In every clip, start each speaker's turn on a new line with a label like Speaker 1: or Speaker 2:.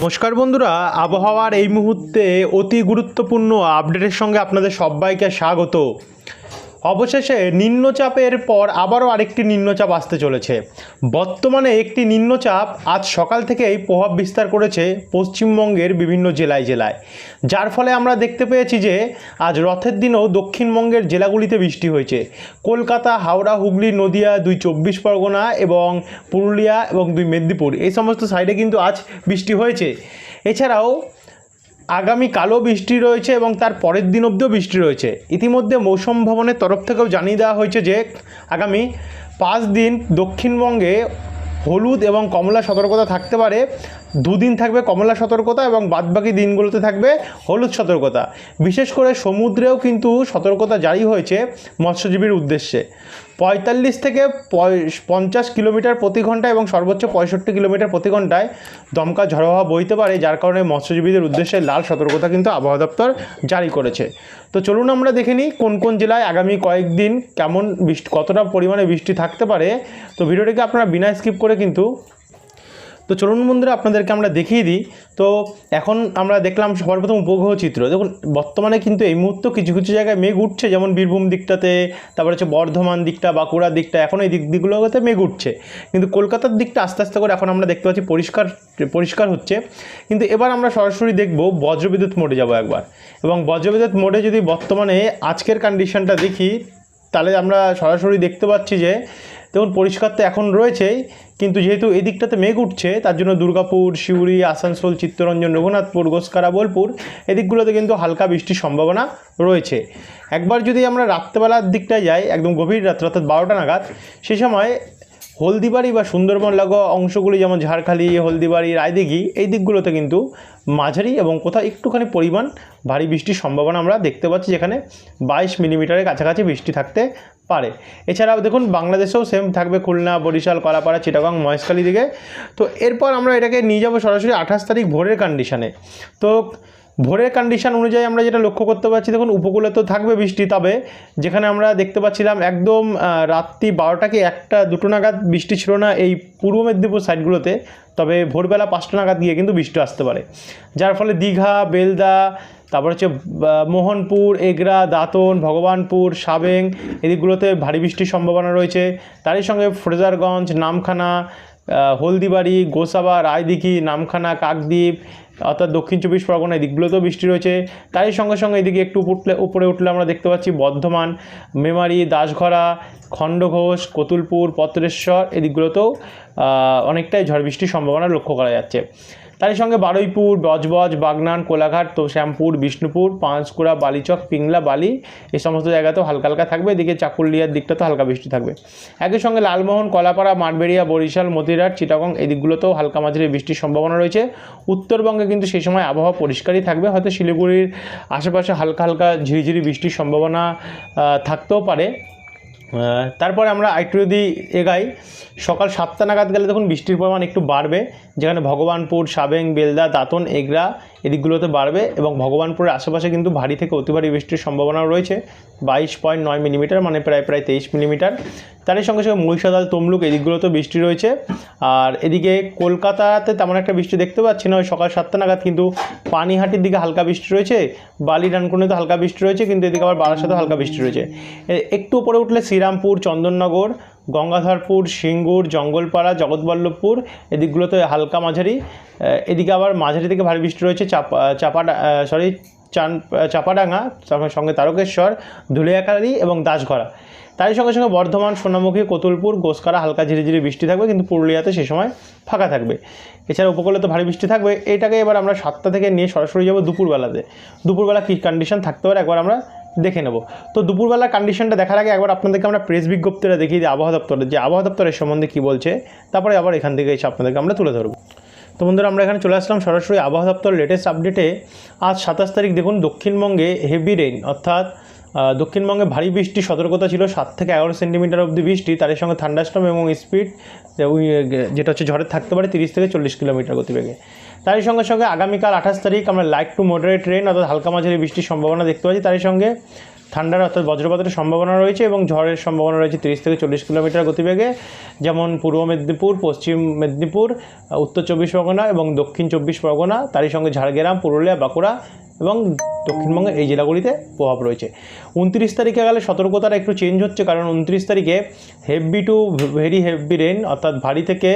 Speaker 1: নমস্কার বন্ধুরা আবহাওয়ার এই মুহূর্তে অতি গুরুত্বপূর্ণ আপডেটের সঙ্গে আপনাদের সবাইকে স্বাগত। অবশেষে নিম্নচাপের পর আবারও আরেকটি নিম্নচাপ আসতে চলেছে। বর্তমানে একটি নিম্নচাপ আজ সকাল থেকেই প্রভাব বিস্তার করেছে পশ্চিমবঙ্গের বিভিন্ন জেলায় জেলায়। যার ফলে আমরা দেখতে পেয়েছি যে, আজ রথের দিনও দক্ষিণবঙ্গের জেলাগুলিতে বৃষ্টি হয়েছে। কলকাতা, হাওড়া, হুগলি, নদিয়া, দুই চব্বিশ পরগনা এবং পুরুলিয়া এবং দুই মেদিনীপুর। এই সমস্ত সাইডে কিন্তু আজ বৃষ্টি হয়েছে। এছাড়াও আগামী কালো বৃষ্টি রয়েছে এবং তার পরের দিন অবধিও বৃষ্টি রয়েছে। ইতিমধ্যে মৌসুম ভবনের তরফ থেকেও জানিয়ে দেওয়া হয়েছে যে, আগামী পাঁচ দিন দক্ষিণবঙ্গে হলুদ এবং কমলা সতর্কতা থাকতে পারে। দুদিন থাকবে কমলা সতর্কতা এবং বাদবাকি দিনগুলোতে থাকবে হলুদ সতর্কতা। বিশেষ করে সমুদ্রেও কিন্তু সতর্কতা জারি হয়েছে মৎস্যজীবীর উদ্দেশ্যে। পঁয়তাল্লিশ থেকে পঞ্চাশ কিলোমিটার প্রতি ঘণ্টা এবং সর্বোচ্চ পঁয়ষট্টি কিলোমিটার প্রতি ঘন্টায় দমকা ঝড়ো হওয়া বইতে পারে, যার কারণে মৎস্যজীবীদের উদ্দেশ্যে লাল সতর্কতা কিন্তু আবহাওয়া দপ্তর জারি করেছে। তো চলুন আমরা দেখে নিই কোন কোন জেলায় আগামী কয়েকদিন কেমন বৃষ্টি, কতটা পরিমাণে বৃষ্টি থাকতে পারে। তো ভিডিওটিকে আপনারা বিনা স্কিপ করে কিন্তু তো চলুন বন্ধুরা, আপনাদেরকে আমরা দেখিয়ে দিই। তো এখন আমরা দেখলাম সবার প্রথম উপগ্রহ চিত্র দেখুন, বর্তমানে কিন্তু এই মুহূর্তে কিছু কিছু জায়গায় মেঘ উঠছে, যেমন বীরভূম দিকটাতে, তারপরে হচ্ছে বর্ধমান দিকটা বাঁকুড়ার দিকটা, এখন এই দিক, দিকগুলোতে মেঘ উঠছে। কিন্তু কলকাতার দিকটা আস্তে আস্তে করে এখন আমরা দেখতে পাচ্ছি পরিষ্কার পরিষ্কার হচ্ছে। কিন্তু এবার আমরা সরাসরি দেখব বজ্রবিদ্যুৎ মোডে যাব একবার। এবং বজ্রবিদ্যুৎ মোডে যদি বর্তমানে আজকের কন্ডিশনটা দেখি, তাহলে আমরা সরাসরি দেখতে পাচ্ছি যে দেখুন, পরিষ্কার তো এখন রয়েছেই, কিন্তু যেহেতু এদিকটাতে মেঘ উঠছে, তার জন্য দুর্গাপুর, শিউরি, আসানসোল, চিত্তরঞ্জন, রঘুনাথপুর গোসকারা বোলপুর এদিকগুলোতে কিন্তু হালকা বৃষ্টির সম্ভাবনা রয়েছে। একবার যদি আমরা রাত্রেবেলার দিকটায় যাই, একদম গভীর রাত্রে, অর্থাৎ বারোটা নাগাদ, সে সময় হলদিবাড়ি বা সুন্দরবন লাগোয়া অংশগুলি যেমন ঝাড়খালি, হলদিবাড়ি, রায়দিঘি, এই দিকগুলোতে কিন্তু মাঝারি এবং কোথাও একটুখানি পরিমাণ ভারী বৃষ্টির সম্ভাবনা আমরা দেখতে পাচ্ছি, যেখানে বাইশ মিলিমিটারের কাছাকাছি বৃষ্টি থাকতে পারে। এছাড়াও দেখুন, বাংলাদেশেও সেম থাকবে খুলনা, বরিশাল, কলাপাড়া, চিটাগাং, মহেশখালী দিকে। তো এরপর আমরা এটাকে নিয়ে যাব সরাসরি আঠাশ তারিখ ভোরের কন্ডিশানে তো ভোরের কন্ডিশন অনুযায়ী আমরা যেটা লক্ষ্য করতে পারছি, দেখুন উপকূলে তো থাকবে বৃষ্টি তবে, যেখানে আমরা দেখতে পাচ্ছিলাম একদম রাত্রি বারোটা কি একটা দুটো নাগাদ বৃষ্টি ছিল না এই পূর্ব মেদিনীপুর সাইডগুলোতে তবে ভোরবেলা পাঁচটা নাগাদ গিয়ে কিন্তু বৃষ্টি আসতে পারে। যার ফলে দীঘা, বেলদা, তারপর হচ্ছে মোহনপুর, এগরা, দাঁতন, ভগবানপুর, সাবেং এদিকগুলোতে ভারী বৃষ্টির সম্ভাবনা রয়েছে। তারই সঙ্গে ফ্রেজারগঞ্জ, নামখানা হলদিবাড়ি, গোসাবা, রায়দিঘি, নামখানা, কাকদ্বীপ অর্থাৎ দক্ষিণ চব্বিশ পরগনা দিকগুলোতেও বৃষ্টি রয়েছে। তারই সঙ্গে সঙ্গে এদিকে একটু উঠলে উপরে উঠলে আমরা দেখতে পাচ্ছি বর্ধমান, মেমারি, দাসঘরা, খণ্ডঘোষ, কতুলপুর, পত্রেশ্বর এদিকগুলোতেও অনেকটাই ঝড় বৃষ্টির সম্ভাবনা লক্ষ্য করা যাচ্ছে। তারই সঙ্গে বারুইপুর, বজবজ, বাগনান, কোলাঘাট, তো শ্যামপুর, বিষ্ণুপুর, পাঁচকুড়া, বালিচক, পিংলা, বালি, এই সমস্ত জায়গাতেও হালকা হালকা থাকবে। এদিকে চাকুলিয়ার দিকটাতেও হালকা বৃষ্টি থাকবে। একই সঙ্গে লালমোহন, কলাপাড়া, মাঠবেড়িয়া, বরিশাল, মতিরাট, চিটাগং, এই দিকগুলোতেও হালকা মাঝারি বৃষ্টির সম্ভাবনা রয়েছে। উত্তরবঙ্গে কিন্তু সেই সময় আবহাওয়া পরিষ্কারই থাকবে। হয়তো শিলিগুড়ির আশেপাশে হালকা হালকা ঝিরিঝিরি বৃষ্টির সম্ভাবনা থাকতেও পারে। তারপরে আমরা একটু যদি এগাই, সকাল সাতটা নাগাদ গেলে তখন বৃষ্টির পরিমাণ একটু বাড়বে, যেখানে ভগবানপুর, সাবেং, বেলদা, দাঁতন, এগরা এদিকগুলোতে বাড়বে এবং ভগবানপুরের আশেপাশে কিন্তু ভারী থেকে অতি ভারী বৃষ্টির সম্ভাবনাও রয়েছে। বাইশ পয়েন্ট নয় মিলিমিটার মানে প্রায় প্রায় তেইশ মিলিমিটার। তারই সঙ্গে সঙ্গে মহিষাদল তমলুক এদিকগুলোতেও বৃষ্টি রয়েছে। আর এদিকে কলকাতাতে তেমন একটা বৃষ্টি দেখতে পাচ্ছি না। ওই সকাল সাতটা নাগাদ কিন্তু পানিহাটির দিকে হালকা বৃষ্টি রয়েছে। বালি ডানকুনিতে হালকা বৃষ্টি রয়েছে, কিন্তু এদিকে আবার বারাসাতেও হালকা বৃষ্টি রয়েছে। একটু উপরে উঠলে শ্রীরামপুর, চন্দননগর গঙ্গাধরপুর, সিঙ্গুর, জঙ্গলপাড়া, জগৎবল্লভপুর, এদিকগুলোতে হালকা মাঝারি। এদিকে আবার মাঝারি থেকে ভারী বৃষ্টি রয়েছে, চাপা চাপাডা সরি চান চাপাডাঙ্গা তারপর সঙ্গে তারকেশ্বর ধুলিয়াকালী এবং দাসঘরা। তারই সঙ্গে সঙ্গে বর্ধমান, সোনামুখী, কতুলপুর, গোসকারা, হালকা ঝিরিঝিরি বৃষ্টি থাকবে, কিন্তু পুরুলিয়াতে সে সময় ফাঁকা থাকবে। এছাড়া উপকূলে তো ভারী বৃষ্টি থাকবে। এটাকে এবার আমরা সাতটা থেকে নিয়ে সরাসরি যাব দুপুরবেলাতে। দুপুরবেলা কী কন্ডিশন থাকতে পারে? একবার আমরা দেখে নেব। তো দুপুরবেলা কন্ডিশনটা দেখার আগে একবার আপনাদেরকে আমরা প্রেস বিজ্ঞপ্তিটা দেখিয়ে দিই আবহাওয়া দপ্তরের যে আবহাওয়া দপ্তরের সম্বন্ধে কী বলছে, তারপরে আবার এখান থেকে এসে আপনাদেরকে আমরা তুলে ধরবো। তো বন্ধুরা, আমরা এখানে চলে আসলাম সরাসরি আবহাওয়া দপ্তর লেটেস্ট আপডেটে আজ সাতাশ তারিখ, দেখুন, দক্ষিণবঙ্গে হেভি রেইন অর্থাৎ দক্ষিণবঙ্গে ভারী বৃষ্টি, সতর্কতা ছিল সাত থেকে এগারো সেন্টিমিটার অবধি বৃষ্টি, তার সঙ্গে থান্ডাস্টম এবং স্পিড যেটা হচ্ছে ঝড়ের থাকতে পারে তিরিশ থেকে চল্লিশ কিলোমিটার গতিবেগে। তারই সঙ্গে সঙ্গে আগামীকাল আঠাশ তারিখ আমরা লাইট টু মডারেট রেন অর্থাৎ হালকা মাঝারি বৃষ্টির সম্ভাবনা দেখতে পাচ্ছি। তারই সঙ্গে ঠান্ডার, অর্থাৎ বজ্রপাতের সম্ভাবনা রয়েছে এবং ঝড়ের সম্ভাবনা রয়েছে তিরিশ থেকে চল্লিশ কিলোমিটার গতিবেগে, যেমন পূর্ব মেদিনীপুর, পশ্চিম মেদিনীপুর, উত্তর চব্বিশ পরগনা এবং দক্ষিণ চব্বিশ পরগনা, তারই সঙ্গে ঝাড়গ্রাম, পুরুলিয়া, বাঁকুড়া এবং দক্ষিণবঙ্গের এই জেলাগুলিতে প্রভাব রয়েছে। উনত্রিশ তারিখে গেলে সতর্কতাটা একটু চেঞ্জ হচ্ছে, কারণ উনত্রিশ তারিখে heavy to very heavy rain অর্থাৎ ভারী থেকে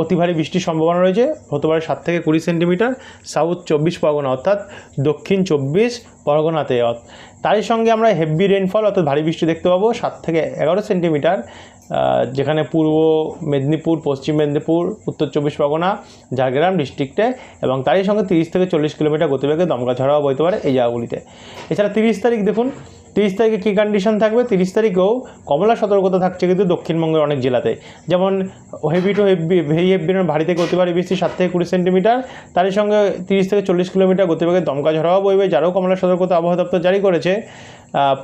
Speaker 1: অতি ভারী বৃষ্টির সম্ভাবনা রয়েছে, হতে পারে সাত থেকে কুড়ি সেন্টিমিটার সাউথ চব্বিশ পরগনা, অর্থাৎ দক্ষিণ চব্বিশ পরগনাতে। তারই সঙ্গে আমরা হেভি রেনফল অর্থাৎ ভারী বৃষ্টি দেখতে পাবো, সাত থেকে এগারো সেন্টিমিটার যেখানে পূর্ব মেদিনীপুর, পশ্চিম মেদিনীপুর, উত্তর চব্বিশ পরগনা, ঝাড়গ্রাম ডিস্ট্রিক্টে এবং তারই সঙ্গে তিরিশ থেকে চল্লিশ কিলোমিটার গতিবেগে দমকা ঝড়াও বইতে পারে এই জায়গাগুলিতে। এছাড়া তিরিশ তারিখ দেখুন তিরিশ তারিখে কী কন্ডিশন থাকবে? তিরিশ তারিখেও কমলা সতর্কতা থাকছে কিন্তু দক্ষিণবঙ্গের অনেক জেলাতে। যেমন heavy to heavy very heavy ভারী থেকে অতি ভারী বৃষ্টি সাত থেকে কুড়ি সেন্টিমিটার তারই সঙ্গে তিরিশ থেকে চল্লিশ কিলোমিটার গতিবেগে দমকা ঝড়াও বইবে, যারাও কমলা সতর্কতা আবহাওয়া দপ্তর জারি করেছে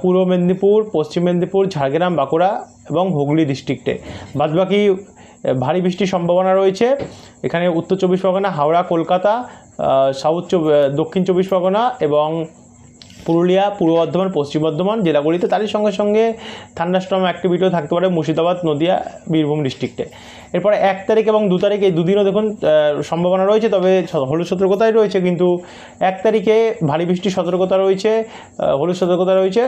Speaker 1: পূর্ব মেদিনীপুর, পশ্চিম মেদিনীপুর, ঝাড়গ্রাম, বাঁকুড়া এবং হুগলি ডিস্ট্রিক্টে বাদবাকি ভারী বৃষ্টির সম্ভাবনা রয়েছে, এখানে উত্তর চব্বিশ পরগনা, হাওড়া, কলকাতা সাউথ দক্ষিণ চব্বিশ পরগনা এবং পুরুলিয়া, পূর্ব বর্ধমান, পশ্চিম বর্ধমান জেলাগুলিতে তারই সঙ্গে সঙ্গে থান্ডাস্টর্ম অ্যাক্টিভিটিও থাকতে পারে মুর্শিদাবাদ, নদিয়া, বীরভূম ডিস্ট্রিক্টে এরপরে এক তারিখ এবং দু তারিখ এই দুদিনও দেখুন সম্ভাবনা রয়েছে, তবে হলুদ সতর্কতাই রয়েছে, কিন্তু এক তারিখে ভারী বৃষ্টির সতর্কতা রয়েছে হলুদ সতর্কতা রয়েছে।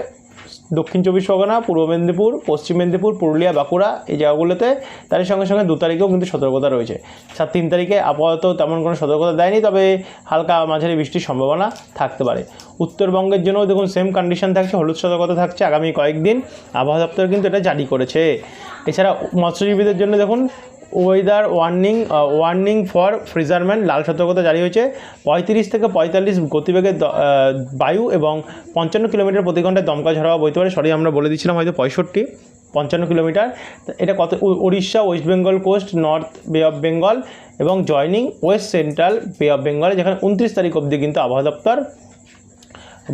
Speaker 1: দক্ষিণ চব্বিশ পরগনা, পূর্ব মেদিনীপুর, পশ্চিম মেদিনীপুর, পুরুলিয়া, বাঁকুড়া, এই জায়গাগুলোতে তারই সঙ্গে সঙ্গে দু তারিখেও কিন্তু সতর্কতা রয়েছে। সাত তিন তারিখে আপাতত তেমন কোনো সতর্কতা দেয়নি, তবে হালকা মাঝারি বৃষ্টির সম্ভাবনা থাকতে পারে। উত্তরবঙ্গের জন্য দেখুন সেম কন্ডিশন থাকছে, হলুদ সতর্কতা থাকছে আগামী কয়েকদিন। আবহাওয়া দপ্তর কিন্তু এটা জারি করেছে। এছাড়া মৎস্যজীবীদের জন্য দেখুন weather warning warning for fishermen লাল সতর্কতা জারি হয়েছে। পঁয়ত্রিশ থেকে পঁয়তাল্লিশ গতিবেগে বায়ু এবং পঞ্চান্ন কিলোমিটার প্রতি ঘন্টায় দমকা ঝড়াও বইতে পারে। সরি আমরা বলে দিচ্ছিলাম হয়তো পঁয়ষট্টি, পঞ্চান্ন কিলোমিটার। এটা কত? Orissa West Bengal coast north Bay of Bengal এবং joining west central Bay of Bengal যেখানে উনত্রিশ তারিখ অবধি কিন্তু আবহাওয়া দপ্তর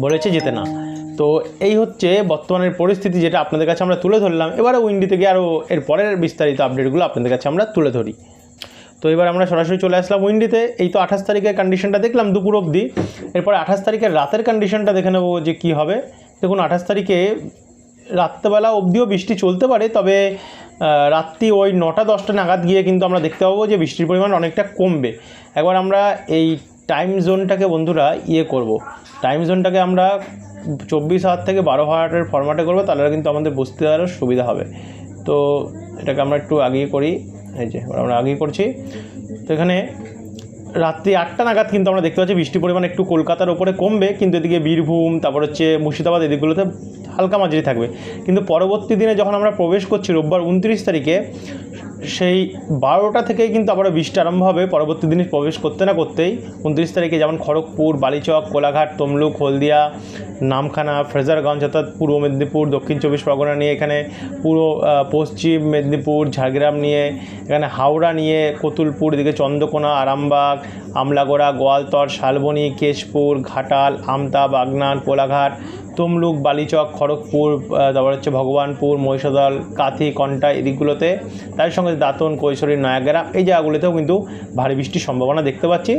Speaker 1: বলেছে যেতে না। তো এই হচ্ছে বর্তমানের পরিস্থিতি যেটা আপনাদের কাছে আমরা তুলে ধরলাম। এবারে উইন্ডি থেকে আরও এর পরের বিস্তারিত আপডেটগুলো আপনাদের কাছে আমরা তুলে ধরি। তো এবার আমরা সরাসরি চলে আসলাম উইন্ডিতে। এই তো আঠাশ তারিখের কন্ডিশনটা দেখলাম দুপুর অবধি। এরপরে আঠাশ তারিখের রাতের কন্ডিশনটা দেখে নেব যে কী হবে। দেখুন, আঠাশ তারিখে রাত্রেবেলা অবধিও বৃষ্টি চলতে পারে, তবে রাত্রি ওই নটা, দশটা নাগাদ গিয়ে কিন্তু আমরা দেখতে পাবো যে বৃষ্টির পরিমাণ অনেকটা কমবে। একবার আমরা এই টাইম জোনটাকে বন্ধুরা ইয়ে করব। টাইম জোনটাকে আমরা চব্বিশ হাজার থেকে বারো হাজারের ফরম্যাটে করব, তাহলে কিন্তু আমাদের বুঝতে আরও সুবিধা হবে। তো এটাকে আমরা একটু আগিয়ে করি, এই যে আমরা আগিয়ে করছি। তো এখানে রাত্রি আটটা নাগাদ কিন্তু আমরা দেখতে পাচ্ছি বৃষ্টির পরিমাণ একটু কলকাতার ওপরে কমবে, কিন্তু এদিকে বীরভূম, তারপর হচ্ছে মুর্শিদাবাদ, এদিকগুলোতে হালকা মাঝারি থাকবে। কিন্তু পরবর্তী দিনে যখন আমরা প্রবেশ করছি রোববার উনত্রিশ তারিখে, সেই বারোটা থেকেই কিন্তু আবার বৃষ্টি আরম্ভ হবে। পরবর্তী দিনে প্রবেশ করতে না করতেই উনত্রিশ তারিখে যেমন খড়গপুর, বালিচক, কোলাঘাট, তমলুক, হলদিয়া, নামখানা, ফ্রেজারগঞ্জ অর্থাৎ পূর্ব মেদিনীপুর, দক্ষিণ চব্বিশ পরগনা নিয়ে এখানে পুরো পশ্চিম মেদিনীপুর, ঝাড়গ্রাম নিয়ে, এখানে হাওড়া নিয়ে, কতুলপুর, এদিকে চন্দ্রকোনা, আরামবাগ, আমলাগোড়া, গোয়ালতর, শালবনী, কেশপুর, ঘাটাল, আমতা, বাগনান, কোলাঘাট তমলুক বালিচক, খড়গপুর তারপর হচ্ছে ভগবানপুর, মহিষাদল, কাথি, কন্টা এদিকগুলোতে। তার সঙ্গে দাঁতন, কৈশোরী নয়াগ্রাম এই জায়গাগুলোতেও কিন্তু ভারী বৃষ্টির সম্ভাবনা দেখতে পাচ্ছি।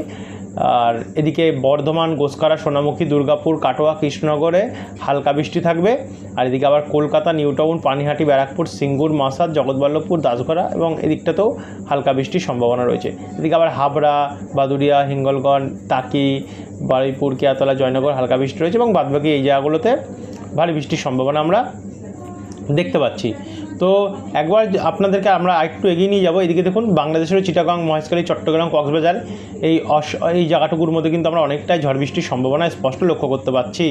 Speaker 1: আর এদিকে বর্ধমান গোসকারা সোনামুখী, দুর্গাপুর, কাটোয়া, কৃষ্ণনগরে হালকা বৃষ্টি থাকবে। আর এদিকে আবার কলকাতা নিউটাউন পানিহাটি, ব্যারাকপুর, সিঙ্গুর, মাসাদ, জগৎবল্লভপুর, দাসগড়া এবং এদিকটাতেও হালকা বৃষ্টির সম্ভাবনা রয়েছে। এদিকে আবার হাবড়া বাদুরিয়া হিঙ্গলগঞ্জ তাকি বারুইপুর কেয়াতলা জয়নগর হালকা বৃষ্টি রয়েছে এবং বাদবাকি এই জায়গাগুলোতে ভারী বৃষ্টির সম্ভাবনা আমরা দেখতে পাচ্ছি। তো একবার আপনাদেরকে আমরা একটু এগিয়ে নিয়ে যাব। এদিকে দেখুন, বাংলাদেশের চিটাগাং, মহেশখালী, চট্টগ্রাম, কক্সবাজার এই অস, এই জায়গাটুকুর মধ্যে কিন্তু আমরা অনেকটাই ঝড় বৃষ্টির সম্ভাবনা স্পষ্ট লক্ষ্য করতে পারছি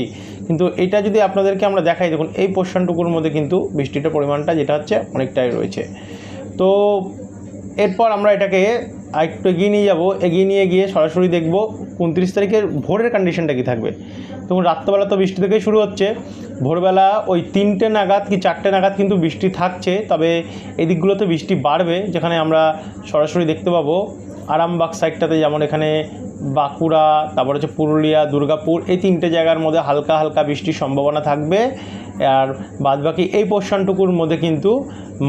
Speaker 1: কিন্তু এটা যদি আপনাদেরকে আমরা দেখাই, দেখুন, এই পোর্শনটুকুর মধ্যে কিন্তু বৃষ্টিটার পরিমাণটা যেটা হচ্ছে অনেকটাই রয়েছে। তো এরপর আমরা এটাকে আরেকটু এগিয়ে নিয়ে যাব। এগিয়ে নিয়ে গিয়ে সরাসরি দেখব উনত্রিশ তারিখের ভোরের কন্ডিশনটা কি থাকবে। তখন রাত্রেবেলা তো বৃষ্টি থেকেই শুরু হচ্ছে। ভোরবেলা ওই তিনটে নাগাদ কি চারটে নাগাদ কিন্তু বৃষ্টি থাকছে, তবে এদিকগুলোতে বৃষ্টি বাড়বে, যেখানে আমরা সরাসরি দেখতে পাবো আরামবাগ সাইডটাতে যেমন এখানে বাঁকুড়া, তারপর হচ্ছে পুরুলিয়া, দুর্গাপুর, এই তিনটে জায়গার মধ্যে হালকা হালকা বৃষ্টির সম্ভাবনা থাকবে। আর বাদবাকি এই পোর্শনটুকুর মধ্যে কিন্তু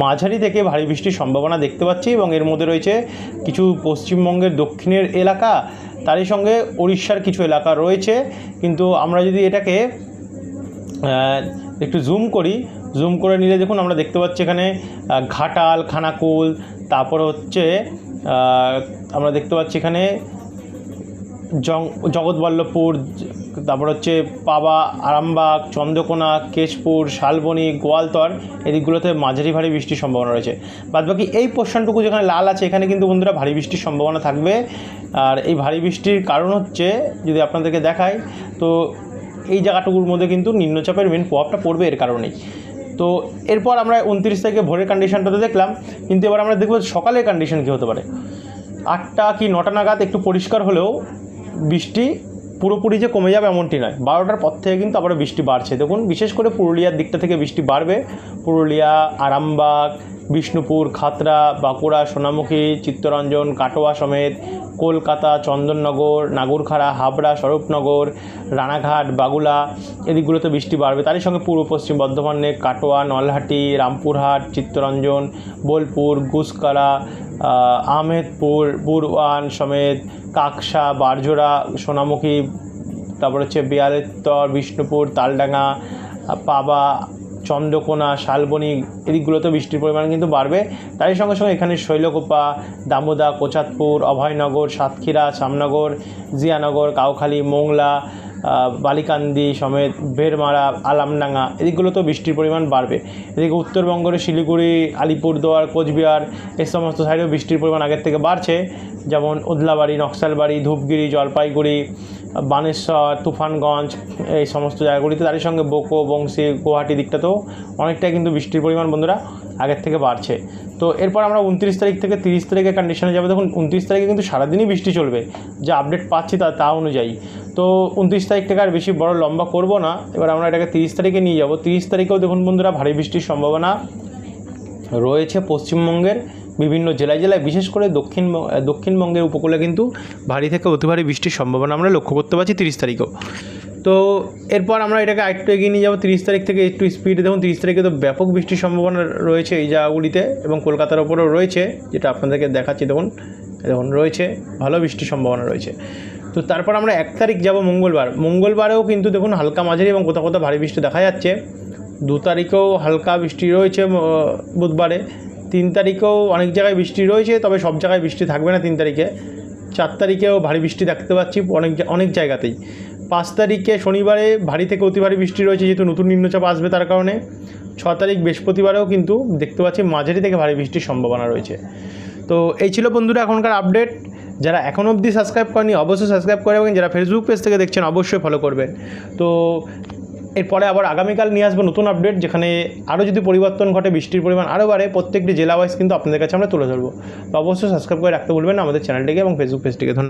Speaker 1: মাঝারি থেকে ভারী বৃষ্টির সম্ভাবনা দেখতে পাচ্ছি এবং এর মধ্যে রয়েছে কিছু পশ্চিমবঙ্গের দক্ষিণের এলাকা। তারই সঙ্গে উড়িষ্যার কিছু এলাকা রয়েছে। কিন্তু আমরা যদি এটাকে একটু জুম করি জুম করে নিলে দেখুন আমরা দেখতে পাচ্ছি এখানে ঘাটাল, খানাকুল, তারপর হচ্ছে আমরা দেখতে পাচ্ছি এখানে জং জগৎবল্লভপুর তারপর হচ্ছে পাবা, আরামবাগ, চন্দ্রকোনা, কেশপুর, শালবনি, গোয়ালতর, এদিকগুলোতে মাঝারি ভারী বৃষ্টির সম্ভাবনা রয়েছে। বাদবাকি এই পোর্শনটুকু যেখানে লাল আছে, এখানে কিন্তু বন্ধুরা ভারী বৃষ্টির সম্ভাবনা থাকবে। আর এই ভারী বৃষ্টির কারণ হচ্ছে, যদি আপনাদেরকে দেখাই, তো এই জায়গাটুকুর মধ্যে কিন্তু নিম্নচাপের মেন প্রভাবটা পড়বে এর কারণেই। তো এরপর আমরা উনত্রিশ তারিখে ভোরের কন্ডিশনটাতে দেখলাম, কিন্তু এবার আমরা দেখব সকালের কন্ডিশন কী হতে পারে। আটটা কি নটা নাগাদ একটু পরিষ্কার হলেও বৃষ্টি পুরোপুরি যে কমে যাবে এমনটি নয়। বারোটার পর থেকে কিন্তু আবার বৃষ্টি বাড়ছে। দেখুন, বিশেষ করে পুরুলিয়ার দিকটা থেকে বৃষ্টি বাড়বে। পুরুলিয়া, আরামবাগ, বিষ্ণুপুর খাতড়া বাঁকুড়া, সোনামুখী, চিত্তরঞ্জন, কাটোয়া সমেত, কলকাতা, চন্দননগর, নাগরখাড়া, হাবড়া, স্বরূপনগর, রানাঘাট, বাগুলা এদিকগুলোতে বৃষ্টি বাড়বে। তারই সঙ্গে পূর্ব পশ্চিম বর্ধমানে কাটোয়া, নলহাটি, রামপুরহাট, চিত্তরঞ্জন, বোলপুর গুসকারা আহমেদপুর বুরওয়ান সমেত কাকসা, বারজোড়া, সোনামুখী, তারপর হচ্ছে বিয়ালেত্তর, বিষ্ণুপুর, তালডাঙ্গা, পাবা, চন্দ্রকোনা, শালবনি, এদিকগুলোতে বৃষ্টির পরিমাণ কিন্তু বাড়বে। তারই সঙ্গে সঙ্গে এখানে শৈলকোপা, দামোদা কোচাতপুর অভয়নগর, সাতক্ষীরা সামনগর জিয়ানগর, কাউখালী, মোংলা বালিকান্দি সমেত বেরমারা আলামডাঙ্গা, এদিকগুলোতেও বৃষ্টির পরিমাণ বাড়বে। এদিকে উত্তরবঙ্গের শিলিগুড়ি, আলিপুরদুয়ার, কোচবিহার, এই সমস্ত সাইডেও বৃষ্টির পরিমাণ আগের থেকে বাড়ছে। যেমন ওদলাবাড়ি নকশালবাড়ি, ধূপগিরি, জলপাইগুড়ি, বানেশ্বর, তুফানগঞ্জ, এই সমস্ত জায়গাগুলিতে তারই সঙ্গে বোকো, বংশী, গুয়াহাটি দিকটাতেও অনেকটাই কিন্তু বৃষ্টির পরিমাণ বন্ধুরা আগের থেকে বাড়ছে। তো এরপর আমরা উনত্রিশ তারিখ থেকে তিরিশ তারিখে কন্ডিশনে যাব। দেখুন, উনত্রিশ তারিখে কিন্তু সারাদিনই বৃষ্টি চলবে। যা আপডেট পাচ্ছি তা তা অনুযায়ী। তো উনত্রিশ তারিখ থেকে আর বেশি বড় লম্বা করব না। এবার আমরা এটাকে তিরিশ তারিখে নিয়ে যাব। তিরিশ তারিখেও দেখুন বন্ধুরা ভারী বৃষ্টির সম্ভাবনা রয়েছে পশ্চিমবঙ্গের বিভিন্ন জেলায় জেলায়, বিশেষ করে দক্ষিণ দক্ষিণবঙ্গের উপকূলে কিন্তু ভারী থেকে অতি ভারী বৃষ্টির সম্ভাবনা আমরা লক্ষ্য করতে পারছি তিরিশ তারিখেও। তো এরপর আমরা এটাকে আরেকটু এগিয়ে নিয়ে যাব। তিরিশ তারিখ থেকে একটু স্পিডে দেখুন, তিরিশ তারিখে তো ব্যাপক বৃষ্টির সম্ভাবনা রয়েছে এই জায়গাগুলিতে এবং কলকাতার ওপরেও রয়েছে, যেটা আপনাদেরকে দেখাচ্ছি। দেখুন দেখুন রয়েছে, ভালো বৃষ্টির সম্ভাবনা রয়েছে। তো তারপর আমরা এক তারিখ যাব মঙ্গলবার। মঙ্গলবারেও কিন্তু দেখুন হালকা মাঝারি এবং কোথাও কোথাও ভারী বৃষ্টি দেখা যাচ্ছে। দু তারিখেও হালকা বৃষ্টি রয়েছে বুধবারে। তিন তারিখেও অনেক জায়গায় বৃষ্টি রয়েছে, তবে সব জায়গায় বৃষ্টি থাকবে না তিন তারিখে। চার তারিখেও ভারী বৃষ্টি দেখতে পাচ্ছি অনেক অনেক জায়গাতেই। পাঁচ তারিখে শনিবারে ভারী থেকে অতি ভারী বৃষ্টি রয়েছে, যেহেতু নতুন নিম্নচাপ আসবে তার কারণে। ছ তারিখ বৃহস্পতিবারেও কিন্তু দেখতে পাচ্ছি মাঝারি থেকে ভারী বৃষ্টির সম্ভাবনা রয়েছে। তো এই ছিল বন্ধুরা এখনকার আপডেট যারা এখন অবধি সাবস্ক্রাইব করেনি অবশ্যই সাবস্ক্রাইব করে এবং যারা ফেসবুক পেজ থেকে দেখছেন, অবশ্যই ফলো করবেন। তো এরপরে আবার আগামীকাল নিয়ে আসব নতুন আপডেট যেখানে আরও যদি পরিবর্তন ঘটে, বৃষ্টির পরিমাণ আরও বাড়ে, প্রত্যেকটি জেলা ওয়াইজ কিন্তু আপনাদের কাছে আমরা তুলে ধরবো। তো অবশ্যই সাবস্ক্রাইব করে রাখতে ভুলবেন আমাদের চ্যানেলটিকে এবং ফেসবুক পেজটিকে ধন্যবাদ।